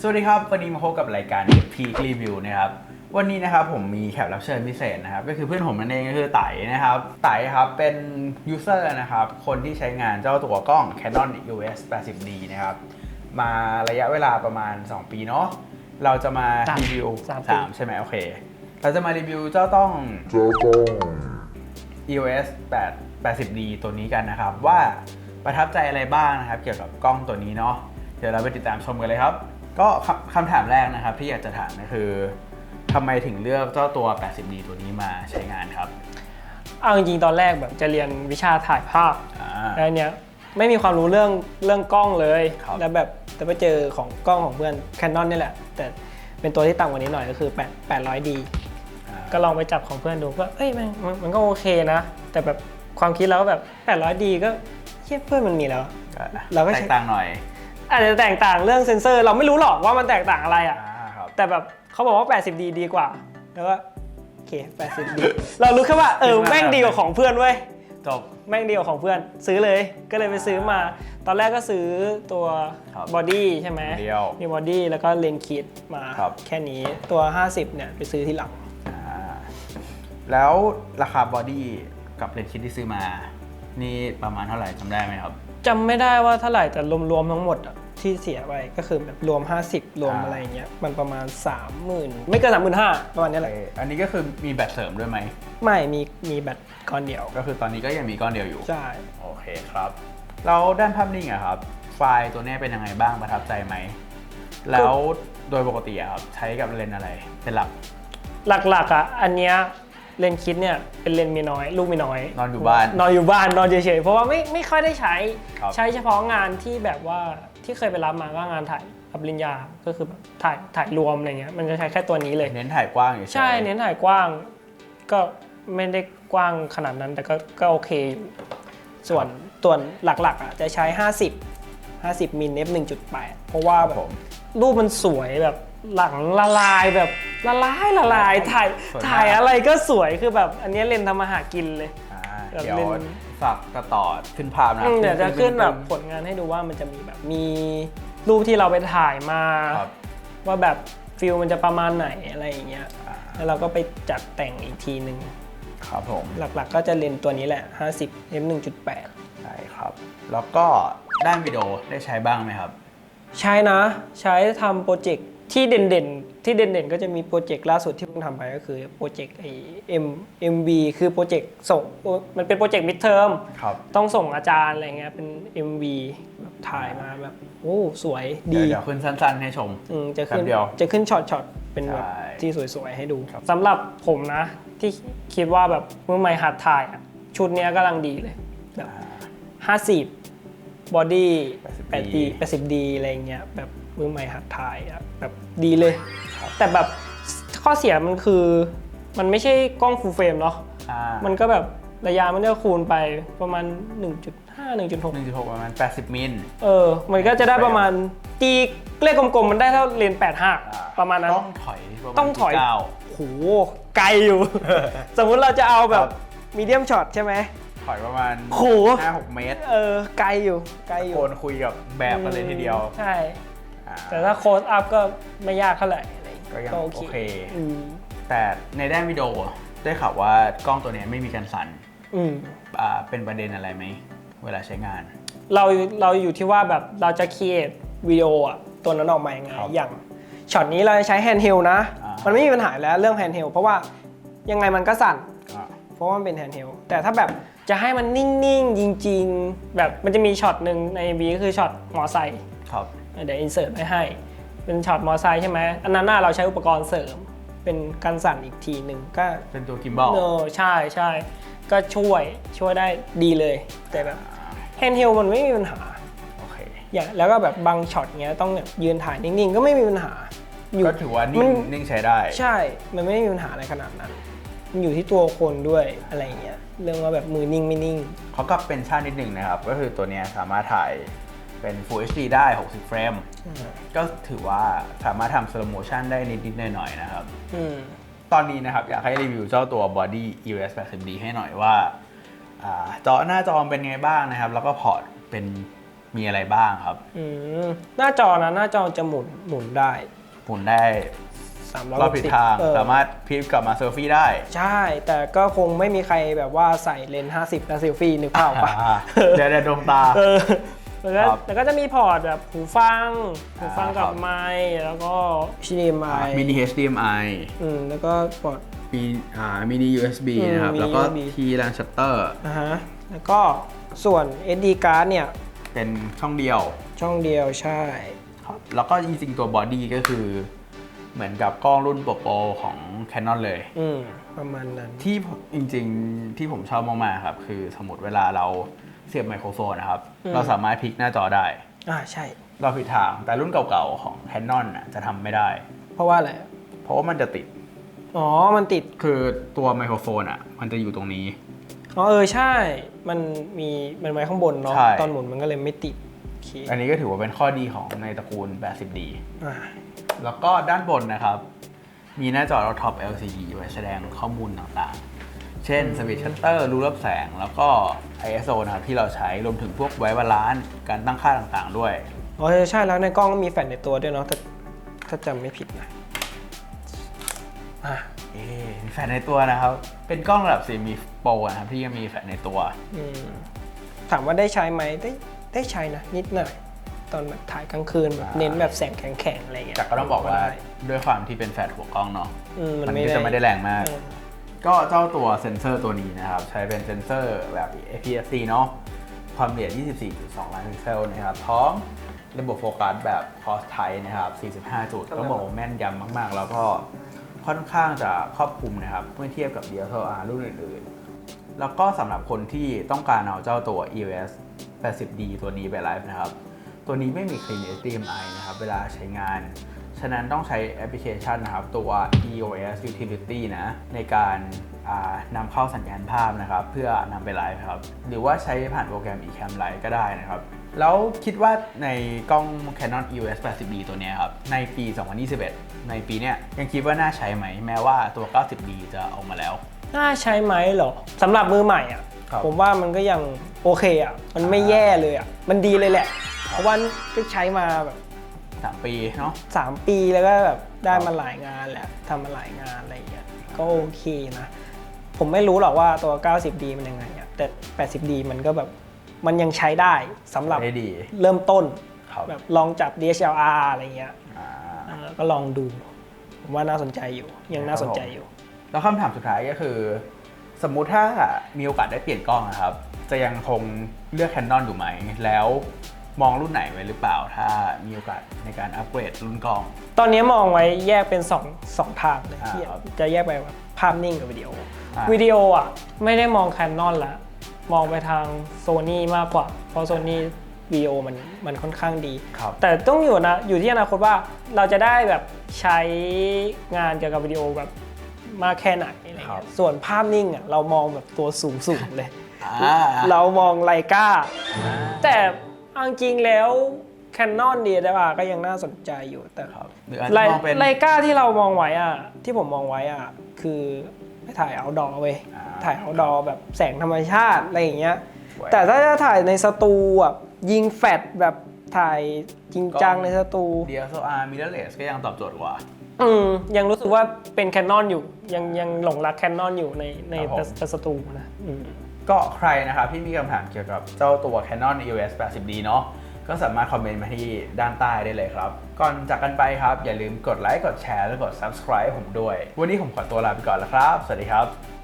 สวัสดีครับ วันนี้มาพบกับรายการ Peak Review นะครับ วันนี้นะครับผมมีแขกรับเชิญพิเศษนะครับ ก็คือเพื่อนผมนั่นเองก็คือไต่นะครับไต่ครับเป็น user นะครับ คนที่ใช้งานเจ้าตัวกล้อง Canon EOS 80D นะครับ มาระยะเวลาประมาณ 2 ปีเนาะเราจะมาสามรีวิวสามปี สามใช่ไหมโอเค เราจะมารีวิวเจ้าต้อง EOS 8 80D ตัวนี้กันนะครับ ว่าประทับใจอะไรบ้างนะครับ เกี่ยวกับกล้องตัวนี้เนาะเดี๋ยวเราไปติดตามชมกันเลยครับ ก็คำคำถามแรกนะครับที่อยากจะถามก็คือทำไมถึงเลือกเจ้าตัว 80D ตัวนี้มาใช้งานครับเอาจริงๆตอนแรกแบบจะเรียนวิชาถ่ายภาพอ่า แล้วเนี้ยไม่มีความรู้เรื่องเรื่องกล้องเลย ครับ แล้วแบบแต่ไปเจอของกล้องของเพื่อน Canon นี่แหละ แต่เป็นตัวที่ต่ำกว่านี้หน่อยก็คือ8 800D อ่าก็ลองไปจับของเพื่อนดูก็เอ้ยมันมันมันก็โอเคนะ แต่แบบความคิดเราก็แบบ 800D ก็เฮียเพื่อนมันมีแล้ว ก็เราก็ใช้แตกต่างหน่อย อาจจะแตกต่างเรื่องเซนเซอร์ เราไม่รู้หรอกว่ามันแตกต่างอะไรอะอ่าครับแต่แบบเขาบอกว่า 80D ดีกว่า แล้วก็โอเค 80D เรารู้แค่ว่าเออแม่งดีกว่าของเพื่อนเว้ย จบ แม่งดีกว่าของเพื่อน ซื้อเลย ก็เลยไปซื้อมา ตอนแรกก็ซื้อตัวครับบอดี้ใช่ไหมเดียวมีบอดี้แล้วก็เลนส์คิดมาครับแค่นี้ ตัว 50 เนี่ยไปซื้อที่หลังอ่าแล้วราคาบอดี้กับเลนส์คิดที่ซื้อมา นี่ประมาณเท่าไหร่จำได้ไหมครับจำไม่ได้ว่าเท่าไหร่แต่รวมๆทั้งหมดอะ ที่เสียไปก็คือแบบรวม 50 รวมอ่าอะไรอย่างเงี้ยมันประมาณ 30,000 ไม่เกิน35,000ประมาณนี้แหละเอ่ออันนี้ก็คือมีแบตเสริมด้วยไหม ไม่มีมีแบตก้อนเดียว ก็คือตอนนี้ก็ยังมีก้อนเดียวอยู่ ใช่ โอเคครับแล้วด้านภาพนิ่งอะครับ ไฟล์ตัวนี้เป็นยังไงบ้างประทับใจไหม แล้วโดยปกติอะครับใช้กับเลนส์อะไรเป็นหลัก หลักๆอะอันเนี้ยเลนส์คิดเนี่ยเป็นเลนส์มีน้อย ลูกมีน้อย นอนอยู่บ้าน นอนอยู่บ้านนอนเฉยๆเพราะว่าไม่ไม่ค่อยได้ใช้ครับใช้เฉพาะงานที่แบบว่า ที่เคยไปรับมาก็งานถ่ายปริญญาก็คือแบบถ่ายถ่ายรวมอะไรเงี้ยมันจะใช้แค่ตัวนี้เลยเน้นถ่ายกว้างอยู่ใช่ เน้นถ่ายกว้าง ก็ไม่ได้กว้างขนาดนั้น แต่ก็ก็โอเคอยู่ส่วนส่วนหลักๆอะจะใช้ 50 50มิลเฟ1.8 เพราะว่าครับแบบผมรูปมันสวยแบบหลังละลายแบบละลายละลายถ่ายสวยมากถ่ายอะไรก็สวยคือแบบอันเนี้ยเลนส์ทำมาหากินเลยอ่าแบบเดี๋ยว เลนฝากกระต่อขึ้นภาพนะอืมเดี๋ยวจะขึ้นแบบขึ้ผลงานให้ดูว่ามันจะมีแบบมีรูปที่เราไปถ่ายมา ครับ ว่าแบบฟิลมันจะประมาณไหนอะไรอย่างเงี้ยอ่าแล้วเราก็ไปจัดแต่งอีกทีหนึ่งครับผมหลักๆ ก็จะเลนส์ตัวนี้แหละ 50 f 1.8 ใช่ครับ แล้วก็ด้านวิดีโอได้ใช้บ้างไหมครับ ใช้นะ ใช้ทำโปรเจกต์ที่เด่นๆ ที่เด่นๆ ก็จะมีโปรเจกต์ล่าสุดที่เพิ่งทำไปก็คือโปรเจกต์ไอเอ็มเอ็มบีคือโปรเจกต์ส่งมันเป็นโปรเจกต์มิดเทอมครับ ต้องส่งอาจารย์อะไรเงี้ยเป็น MV แบบถ่ายมาแบบโอ้สวยเดี๋ยวดี เดี๋ยวขึ้นสั้นๆให้ชม อืมจะขึ้นแป๊บเดียวจะขึ้นช็อตช็อตเป็นแบบใช่ที่สวยๆ ให้ดูครับ สำหรับผมนะ ที่คิดว่าแบบมือใหม่หัดถ่ายอะชุดเนี้ยกำลังดีเลยแบบอ่า50บอดี้ 80D 80 80ดีอะไรเงี้ยแบบ มือใหม่หัดถ่ายอะแบบดีเลยครับแต่แบบข้อเสียมันคือ มันไม่ใช่กล้องฟูลเฟรมเนาะอ่ามันก็แบบระยะมันจะคูณไปประมาณ 1.5 1.6หนึ่งจุดหกประมาณ 80 มิล เออ มันก็จะได้ประมาณตีเลขกลมๆ มันได้เท่าเลนส์อ่า85 ประมาณนั้น ต้องถอยประมาณต้องถอยเก้าโหไกลอยู่ สมมุติเราจะเอาแบครับบมีเดียมช็อตใช่ไหม ถอยประมาณโหห้าหกเมตร เออ ไกลอยู่ ไกลอโคยู่นคุยกับแบบกันเลยทีเดียว ใช่อ่า แต่ถ้าโคสอัพก็ไม่ยากเท่าไหร่อะไรอย่างเงี้ก็ยังโอโอเคเค อืมแต่ในด้านวิดีโอได้ข่าวว่ากล้องตัวเนี้ยไม่มีการสั่นอืม อ่าเป็นประเด็นอะไรไหม เวลาใช้งาน เราเราอยู่ที่ว่าแบบเราจะค r e เอทวิดีโออะตัวนั้นออกมายังไงครับอย่างช็อตนี้เราจะใช้แฮนด์เฮลนะ อ่ามั มันไม่มีปัญหาแล้วเรื่องแฮนด์เฮลเพราะว่ายังไงมันก็สั่น อ่า เพราะว่ามันเป็นแฮนด์เฮลแต่ถ้าแบบจะให้มันนิ่ง ๆ จริง ๆ แบบมันจะมีช็อตหนึ่งใน MV ก็คือช็อตมอไซค์ ครับ เดี๋ยวอินเสิร์ตไว้ให้ เป็นช็อตมอไซค์ใช่ไหมอันนั้นน่าเราใช้อุปกรณ์เสริม เป็นการสั่นอีกทีหนึ่งก็เป็นตัวกิมบอลเออใช่ใช่ก็ช่วยช่วยได้ดีเลย แต่แบบแฮนด์เฮลมันไม่มีปัญหาโอเคอย่างแล้วก็แบบบางช็อตเงี้ยต้องแบบยืนถ่ายนิ่งๆ ก็ไม่มีปัญหาอยู่ก็ถือว่ามันิ่งนนิ่งใช้ได้ ใช่ มันไม่มีปัญหาอะไรขนาดนั้น มันอยู่ที่ตัวคนด้วยอะไรเงี้ย เรื่องว่าแบบมือนิ่งไม่นิ่ง เขาก็เป็นชาตินิดหนึ่งนะครับ ก็คือตัวเนี้ยสามารถถ่าย เป็น Full HD ได้ 60 เฟรม ก็ถือว่าสามารถทำ slow motion ได้นิดๆหน่อยๆนะครับอืมตอนนี้นะครับ อยากให้รีวิวเจ้าตัว Body EOS 80D ให้หน่อยว่าอาจอหน้าจอเป็นไงบ้างนะครับ แล้วก็พอร์ตเป็นมีอะไรบ้างครับอืมหน้าจอนะหน้าจอจะหมุนหมุนได้ หมุนได้360รอบทิศทางเออสามารถพลิกกลับมาเซลฟี่ได้ ใช่ แต่ก็คงไม่มีใครแบบว่าใส่เลนส์50 แล้วเซลฟี่นึกภาพออกปะอ่าเดี๋ยวเดี๋ยวดวงตาเออ แล้วก็ครับแล้วก็จะมีพอร์ตแบบหูฟัง หูฟังอ่ากัครับบ ไมค์แล้วก็ HDMI มินิ HDMI อืมแล้วก็พอร์ต มีอ่ามินิ USB อืมนะครับ mini แล้วก็ USB ทีแลนชัตเตอร์นะฮะแล้วก็ส่วน SD card เนี่ย เป็นช่องเดียว ช่องเดียวใช่ ครับแล้วก็จริงๆตัวบอดี้ก็คือ เหมือนกับกล้องรุ่นโปรโปรของ Canon เลย อืม ประมาณนั้น ที่ผมจริงๆที่ผมชอบมากๆครับ คือสมมติเวลาเรา เสียบไมโครโฟนนะครับอืมเราสามารถพลิกหน้าจอได้ อ่าใช่ เราผิดทางแต่รุ่นเก่าๆของ Canon น่ะจะทำไม่ได้ เพราะว่าอะไร เพราะว่ามันจะติดอ๋อ มันติด คือตัวไมโครโฟนอะ มันจะอยู่ตรงนี้ อ๋อเออใช่ มันมีมันไว้ข้างบนเนาะใช่ ตอนหมุนมันก็เลยไม่ติดโอเคอันนี้ก็ถือว่าเป็นข้อดีของในตระกูล 80D อ่าแล้วก็ด้านบนนะครับ มีหน้าจอเราท็อป LCD ไว้แสดงข้อมูลต่างๆ เช่นสวิตช์ชัตเตอร์รูรับแสง แล้วก็ ISO นะครับที่เราใช้รวมถึงพวกไว้บาลานซ์การตั้งค่าต่างๆด้วย อ๋อใช่แล้วในกล้องก็มีแฟลชในตัวด้วยเนาะถ้าถ้าจำไม่ผิดนะอะเอ๊ะมีแฟลชในตัวนะครับ เป็นกล้องระดับซีมีโปรนะครับที่ยังมีแฟลชในตัว อืมถามว่าได้ใช้ไหมได้ได้ใช้นะนิดหน่อย ตอนแบบถ่ายกลางคืนแบบอ่าเน้นแบบแสงแข็งๆอะไรเงี้ยแต่ก็ต้องบอกว่าได้ด้วยความที่เป็นแฟลชหัวกล้องเนาะอืมมัมันนก็ไม่จะไม่ได้แรงมาก เออ ก็เจ้าตัวเซนเซอร์ตัวนี้นะครับ ใช้เป็นเซนเซอร์แบบ APS-C เนาะความละเอียด 24.2 ล้านพิกเซลนะครับพร้อมระบบโฟกัสแบบ cross tight นะครับ 45 จุดต้องบอกว่าแม่นยำมาก ๆ แล้วก็ค่อนข้างจะครอบคลุมนะครับ เมื่อเทียบกับ DSLR รุ่นอื่น ๆ แล้วก็สำหรับคนที่ต้องการเอาเจ้าตัว EOS 80D ตัวนี้ไปไลฟ์นะครับ ตัวนี้ไม่มี Clean HDMI นะครับ เวลาใช้งาน ฉะนั้นต้องใช้แอปพลิเคชันนะครับ ตัว EOS Utility นะ ในการอ่านำเข้าสัญญาณภาพนะครับ เพื่อนำไปไลฟ์ครับ หรือว่าใช้ผ่านโปรแกรม eCam Lite ก็ได้นะครับ แล้วคิดว่าในกล้อง Canon EOS 80D ตัวเนี้ยครับ ในปี 2021 ในปีเนี้ยยังคิดว่าน่าใช้ไหม แม้ว่าตัว 90D จะออกมาแล้ว น่าใช้ไหมเหรอสำหรับมือใหม่อะครับผมว่ามันก็ยังโอเคอะมันไม่แย่เลยอะมันดีเลยแหละ เพราะว่าก็ใช้มาแบบ 3ปีเนาะ3ปีแล้วก็แบบได้ครับมาหลายงานแหละทำมาหลายงานอะไรอย่างเงี้ยก็โอเคนะ ผมไม่รู้หรอกว่าตัว 90D มันยังไงอะแต่ 80D มันก็แบบมันยังใช้ได้สำหรับได้ดี เริ่มต้นครับแบบลองจับ DSLR อะไรเงี้ยอ่าเออก็ลองดูผมว่าน่าสนใจอยู่ ยังน่าสนใจอยู่ แล้วคำถามสุดท้ายก็คือ สมมุติถ้ามีโอกาสได้เปลี่ยนกล้องนะครับ จะยังคงเลือก Canon อยู่ไหม แล้ว มองรุ่นไหนไว้หรือเปล่าถ้ามีโอกาสในการอัปเกรดรุ่นกล้อง ตอนนี้มองไว้แยกเป็น2งทางเลยอ่าที่ครับจะแยกไปแบบภาพนิ่งกับวิดีโออ่าวิดีโออะไม่ได้มอง Canon ละมองไปทาง Sony มากกว่า เพราะ Sony วิดีโอมันมันค่อนข้างดี ครับ แต่ต้องอยู่นะอยู่ที่อนาคตว่าเราจะได้แบบใช้งานเกี่ยวกับวิดีโอแบบมากแค่ไหนอะไรครัเงี้บ ยส่วนภาพนิ่งอะเรามองแบบตัวสูงสุดเลย อ่า เรามองไลกาแต่ เอาจริงๆแล้ว Canon DSLR ก็ยังน่าสนใจอยู่แต่ครับหรืออาจไลจะมองเป็นไลกาที่เรามองไว้อะ ที่ผมมองไว้อะ คือไปถ่ายเอาดอเว้ยอ่าถ่ายเอาดอแบบแสงธรรมชาติอะไรอย่างเงี้ย สวย แต่ถ้าจะถ่ายในสตูอะยิงแฟลชแบบถ่ายจริงจังในสตู DSLR mirrorless ก็ยังตอบโจทย์กว่า อืมยังรู้สึกว่าเป็นแคนนอนอยู่ ยังยังหลงรักแคนนอนอยู่ในในครับผมสตูนะอืม ก็ใครนะครับที่มีคำถามเกี่ยวกับเจ้าตัว Canon EOS 80D เนาะก็สามารถคอมเมนต์มาที่ด้านใต้ได้เลยครับ ก่อนจากกันไปครับ อย่าลืมกดไลค์กดแชร์และกด subscribe ผมด้วย วันนี้ผมขอตัวลาไปก่อนแล้วครับ สวัสดีครับ